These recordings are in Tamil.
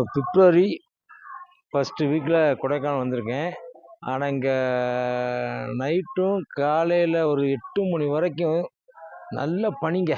இப்போ பிப்ரவரி ஃபஸ்ட்டு வீக்கில் கொடைக்கானல் வந்திருக்கேன். ஆனால் இங்கே நைட்டும் காலையில் ஒரு எட்டு மணி வரைக்கும் நல்ல பனிங்க.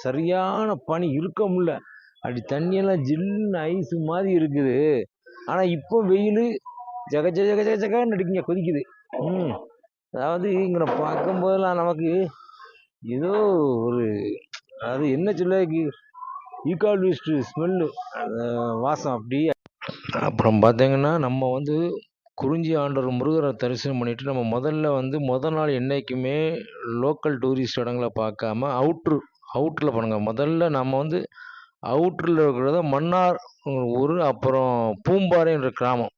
சரியான பனி இருக்க முடில அப்படி தண்ணியெல்லாம் ஜில்லுன்னு ஐஸு மாதிரி இருக்குது. ஆனால் இப்போ வெயில் ஜக ஜக ஜக ஜக ஜகன்னு அடிக்குங்க கொதிக்குது. ம். அதாவது இங்கே பார்க்கும்போதெல்லாம் நமக்கு ஏதோ ஒரு அது என்ன சொல்ல ஈகாலிஸ்ட்டு ஸ்மெல்லு வாசம் அப்படி அப்புறம் பார்த்தீங்கன்னா நம்ம வந்து குறிஞ்சி ஆண்டவர் முருகரை தரிசனம் பண்ணிட்டு நம்ம முதல்ல வந்து முதல் நாள் என்றைக்குமே லோக்கல் டூரிஸ்ட் இடங்களை பார்க்காம அவுட்ரு அவுட்டரில் பண்ணுங்க. முதல்ல நம்ம வந்து அவுட்டரில் இருக்கிறத மன்னார் ஊர் அப்புறம் பூம்பாறைன்ற கிராமம்.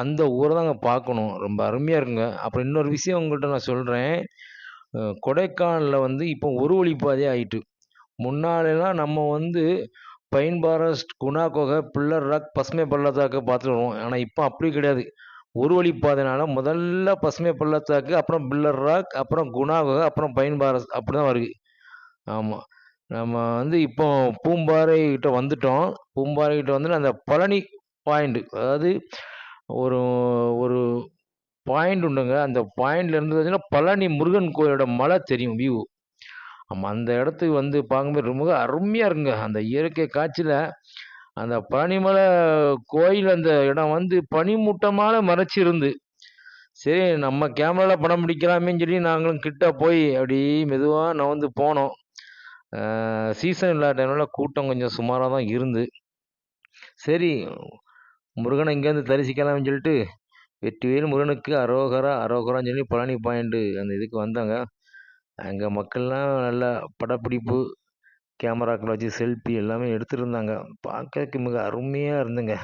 அந்த ஊரை தாங்க பார்க்கணும். ரொம்ப அருமையாக இருக்குங்க. அப்புறம் இன்னொரு விஷயம் உங்கள்கிட்ட நான் சொல்கிறேன் கொடைக்கானலில் வந்து இப்போ ஒரு வழிப்பாதையே ஆயிட்டு. முன்னாடிலாம் நம்ம வந்து பைன் பாரஸ்ட் குணா குகை பில்லர் ராக் பசுமை பள்ளத்தாக்கு பார்த்துட்டு வருவோம். ஆனால் இப்போ அப்படி கிடையாது. ஒரு வழி பாதைனால முதல்ல பசுமை பள்ளத்தாக்கு அப்புறம் பில்லர் ராக் அப்புறம் குணா குகை அப்புறம் பைன் ஃபாரஸ்ட் அப்படி தான் வருது. ஆமாம் நம்ம வந்து இப்போ பூம்பாறை கிட்ட வந்துட்டோம். பூம்பாறை கிட்ட வந்து அந்த பழனி பாயிண்ட் அதாவது ஒரு ஒரு பாயிண்ட் உண்டுங்க. அந்த பாயிண்ட்ல இருந்து பார்த்தீங்கன்னா பழனி முருகன் கோயிலோட மலை தெரியும் வியூ. ஆமாம் அந்த இடத்துக்கு வந்து பார்க்கும்போது ரொம்ப அருமையாக இருக்குங்க. அந்த இயற்கை காட்சியில் அந்த பனிமலை கோயில் அந்த இடம் வந்து பனிமூட்டமான மறைச்சி இருந்து சரி நம்ம கேமராவில் படம் பிடிக்கலாமேன்னு சொல்லி நாங்களும் கிட்ட போய் அப்படி மெதுவாக நான் வந்து போனோம் சீசன் இல்லாத டைமில் கூட்டம் கொஞ்சம் சுமாராக தான் இருந்து சரி முருகனை இங்கேருந்து தரிசிக்கலாம்னு சொல்லிட்டு வெற்றிவேல் முருகனுக்கு அரோகரா அரோகரான்னு சொல்லி பழனி பாயிண்ட்டு அந்த இதுக்கு வந்தாங்க. அங்கே மக்கள்லாம் நல்லா படப்பிடிப்பு கேமராக்கள் வச்சு செல்ஃபி எல்லாமே எடுத்துருந்தாங்க. பார்க்கறதுக்கு மிக அருமையாக இருந்துங்க.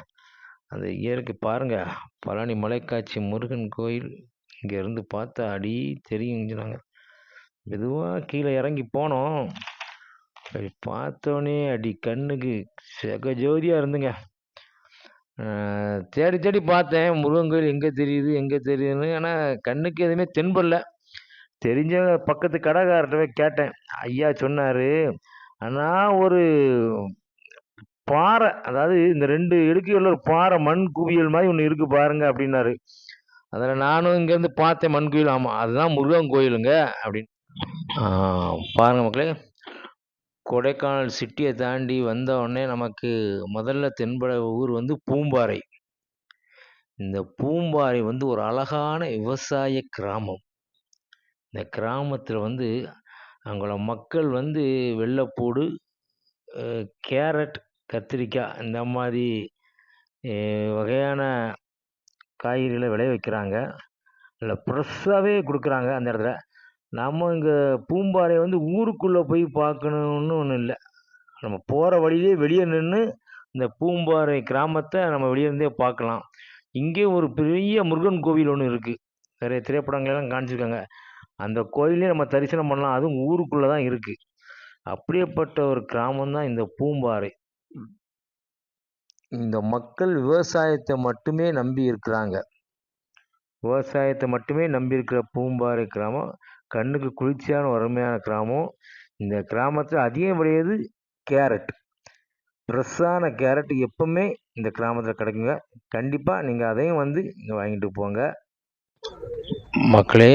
அந்த இயற்கை பாருங்க. பழனி மலைக்காட்சி முருகன் கோயில் இங்கேருந்து பார்த்தா அடி தெரியும் சொன்னாங்க மெதுவாக கீழே இறங்கி போனோம். அப்படி பார்த்தோன்னே அடி கண்ணுக்கு செகஜோதியாக இருந்துங்க. அஹ் தேடி தேடி பார்த்தேன். முருகன் கோயில் எங்கே தெரியுது எங்கே தெரியுதுன்னு. ஆனால் கண்ணுக்கு எதுவுமே தென்படல. தெரிஞ்ச பக்கத்து கடைக்காரர்கிட்ட போய் கேட்டேன். ஐயா சொன்னார் ஆனால் ஒரு பாறை அதாவது இந்த ரெண்டு இடுக்கியுள்ள ஒரு பாறை மண் குவியல் மாதிரி ஒன்று இருக்குது பாருங்க அப்படின்னாரு. அதில் நானும் இங்கேருந்து பார்த்தேன் மண் குவியல். ஆமாம் அதுதான் முருகன் கோயிலுங்க அப்படின்னு. பாருங்கள் மக்களே. கொடைக்கானல் சிட்டியை தாண்டி வந்த உடனே நமக்கு முதல்ல தென்பட ஊர் வந்து பூம்பாறை. இந்த பூம்பாறை வந்து ஒரு அழகான விவசாய கிராமம். இந்த கிராமத்தில் வந்து அங்குள்ள மக்கள் வந்து வெள்ளைப்பூடு கேரட் கத்திரிக்காய் இந்த மாதிரி வகையான காய்கறிகளை விளைய வைக்கிறாங்க. இல்லை ஃப்ரெஷ்ஷாகவே கொடுக்குறாங்க அந்த இடத்துல. நம்ம இங்கே பூம்பாறை வந்து ஊருக்குள்ளே போய் பார்க்கணுன்னு ஒன்றும் இல்லை. நம்ம போகிற வழியிலே வெளியே நின்று இந்த பூம்பாறை கிராமத்தை நம்ம வெளியே இருந்தே பார்க்கலாம் இங்கே ஒரு பெரிய முருகன் கோவில் ஒன்று இருக்குது நிறைய திரைப்படங்கள்லாம் காமிச்சிருக்காங்க. அந்த கோயிலே நம்ம தரிசனம் பண்ணலாம். அதுவும் ஊருக்குள்ளே தான் இருக்குது அப்படியேப்பட்ட ஒரு கிராமம் தான் இந்த பூம்பாறை. இந்த மக்கள் விவசாயத்தை மட்டுமே நம்பி இருக்கிறாங்க. விவசாயத்தை மட்டுமே நம்பி இருக்கிற பூம்பாறை கிராமம் கண்ணுக்கு குளிர்ச்சியான அருமையான கிராமம். இந்த கிராமத்தில் அதிகம் விளையாது கேரட். ஃப்ரெஷ்ஷான கேரட் எப்பவுமே இந்த கிராமத்தில் கிடைக்குங்க. கண்டிப்பாக நீங்கள் அதையும் வந்து இங்கே வாங்கிட்டு போங்க. மக்களே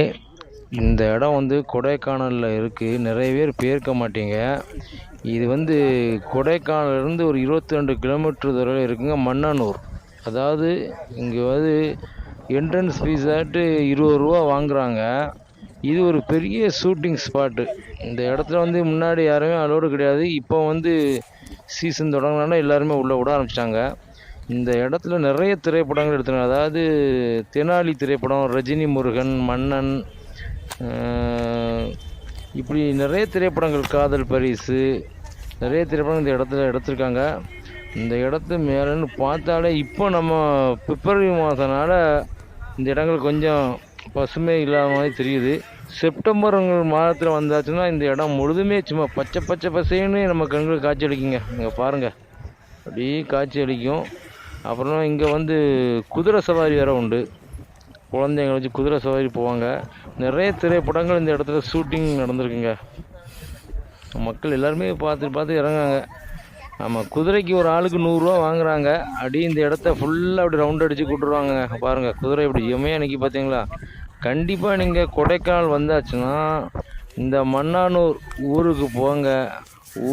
இந்த இடம் வந்து கொடைக்கானலில் இருக்குது நிறைய பேர் போயிருக்க மாட்டீங்க. இது வந்து கொடைக்கானல்லேருந்து ஒரு இருபத்தி ரெண்டு கிலோமீட்டர் தூரம் இருக்குங்க மன்னனூர். அதாவது இங்கே வந்து என்ட்ரன்ஸ் ஃபீஸாட்டு இருபது ரூபா வாங்குறாங்க. இது ஒரு பெரிய ஷூட்டிங் ஸ்பாட்டு இந்த இடத்துல வந்து முன்னாடி யாருமே அலோடு கிடையாது. இப்போ வந்து சீசன் தொடங்கினா எல்லாருமே உள்ளே விட ஆரம்பிச்சிட்டாங்க. இந்த இடத்துல நிறைய திரைப்படங்கள் எடுத்தாங்க அதாவது தெனாலி திரைப்படம் ரஜினி முருகன் மன்னன் இப்படி நிறைய திரைப்படங்கள் காதல் பரிசு நிறைய திரைப்படங்கள் இந்த இடத்துல எடுத்திருக்காங்க. இந்த இடத்து மேலேன்னு பார்த்தாலே இப்போ நம்ம பிப்ரவரி மாதனால இந்த இடங்கள் கொஞ்சம் பசுமை இல்லாத மாதிரி தெரியுது. செப்டம்பர் மாதத்தில் வந்தாச்சுன்னா இந்த இடம் முழுதுமே சும்மா பச்சை பச்சை பசேன்னு நம்ம கண்களுக்கு காட்சி அளிக்குங்க. இங்கே பாருங்கள் அப்படியே காட்சி அளிக்கும். அப்புறம் இங்கே வந்து குதிரை சவாரி வேறு உண்டு. குழந்தைங்க வச்சு குதிரை சவாரி போவாங்க. நிறைய திரைப்படங்கள் இந்த இடத்துல ஷூட்டிங் நடந்திருக்குங்க. மக்கள் எல்லாருமே பார்த்து பார்த்து இறங்காங்க நம்ம குதிரைக்கு ஒரு ஆளுக்கு நூறுரூவா வாங்குறாங்க. அப்படி இந்த இடத்த ஃபுல்லாக அப்படி ரவுண்ட் அடித்து கூட்டுருவாங்க. பாருங்கள் குதிரை இப்படி எமையாக நிற்கி பார்த்தீங்களா கண்டிப்பாக நீங்கள் கொடைக்கானல் வந்தாச்சுன்னா இந்த மன்னானூர் ஊருக்கு போங்க.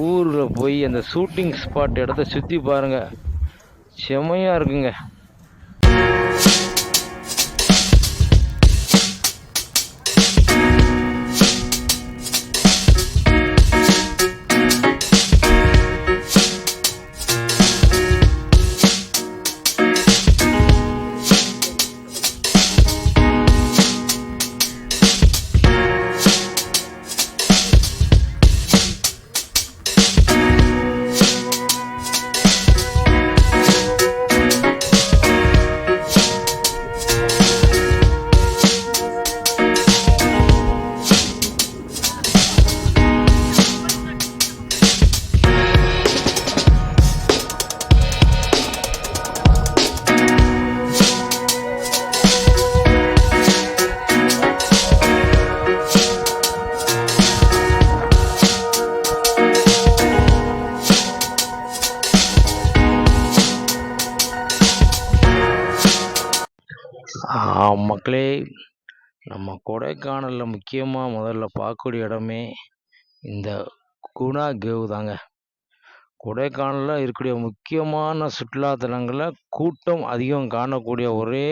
ஊரில் போய் அந்த ஷூட்டிங் ஸ்பாட் இடத்த சுற்றி பாருங்கள் செமையாக இருக்குங்க. மக்களே நம்ம கொடைக்கானலில் முக்கியமாக முதல்ல பார்க்கக்கூடிய இடமே இந்த குணா கேவ் தாங்க. கொடைக்கானலில் இருக்கக்கூடிய முக்கியமான சுற்றுலாத்தலங்களில் கூட்டம் அதிகம் காணக்கூடிய ஒரே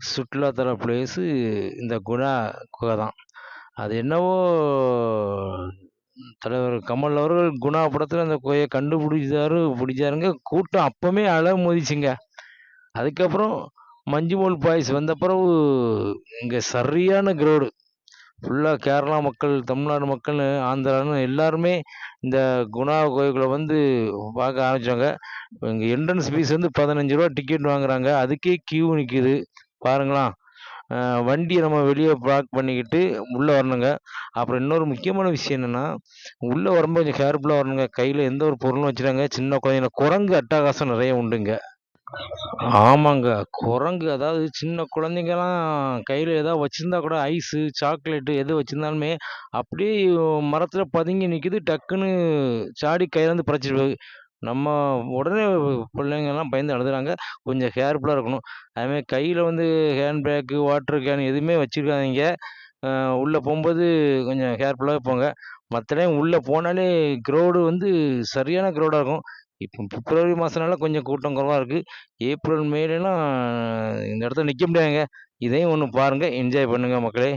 சுற்றுலாத்தல பிளேஸு இந்த குணா குகை தான். அது என்னவோ தலைவர் கமல் அவர்கள் குணா படத்தில் அந்த குகையை கண்டுபிடிச்சாரு பிடிச்சாருங்க. கூட்டம் அப்போவுமே அலை மோதிச்சுங்க அதுக்கப்புறம் மஞ்சுமோல் பாய்ஸ் வந்த பிறகு இங்கே சரியான கிரௌடு ஃபுல்லாக கேரளா மக்கள் தமிழ்நாடு மக்கள் ஆந்திரான்னு எல்லாருமே இந்த குணா கோயில்களை வந்து பார்க்க ஆரம்பித்தாங்க இங்கே என்ட்ரன்ஸ் ஃபீஸ் வந்து பதினஞ்சு ரூபா டிக்கெட் வாங்குறாங்க. அதுக்கே கியூ நிற்கிது பாருங்களேன். வண்டியை நம்ம வெளியே பார்க் பண்ணிக்கிட்டு உள்ளே வரணுங்க. அப்புறம் இன்னொரு முக்கியமான விஷயம் என்னென்னா உள்ளே வரும்போது கொஞ்சம் கேர்ஃபுல்லாக வரணுங்க. கையில் எந்த ஒரு பொருளும் வச்சுட்டாங்க சின்ன குழந்தைங்க. குரங்கு அட்டகாசம் நிறைய உண்டுங்க. ஆமாங்க. குரங்கு அதாவது சின்ன குழந்தைங்கலாம் கையில் ஏதாவது வச்சுருந்தா கூட ஐஸு சாக்லேட்டு எது வச்சுருந்தாலுமே அப்படியே மரத்தில் பதுங்கி நிற்கிது டக்குன்னு சாடி கையிலேருந்து பறிச்சிட்டு போகுது. நம்ம உடனே பிள்ளைங்கள்லாம் பயந்து அழுதுறாங்க. கொஞ்சம் கேர்ஃபுல்லாக இருக்கணும். அதுமாரி கையில் வந்து ஹேண்ட் பேக்கு வாட்டர் கேன் எதுவுமே வச்சுருக்காதீங்க. உள்ளே போகும்போது கொஞ்சம் கேர்ஃபுல்லாக போங்க. மற்ற டைம் உள்ளே போனாலே க்ரௌடு வந்து சரியான க்ரௌடாக இருக்கும். இப்போ பிப்ரவரி மாதம்னால கொஞ்சம் கூட்டம் குறவாக இருக்குது ஏப்ரல் மேலாம் இந்த இடத்துல நிற்க முடியாதுங்க. இதையும் ஒன்று பாருங்கள் என்ஜாய் பண்ணுங்கள் மக்களே.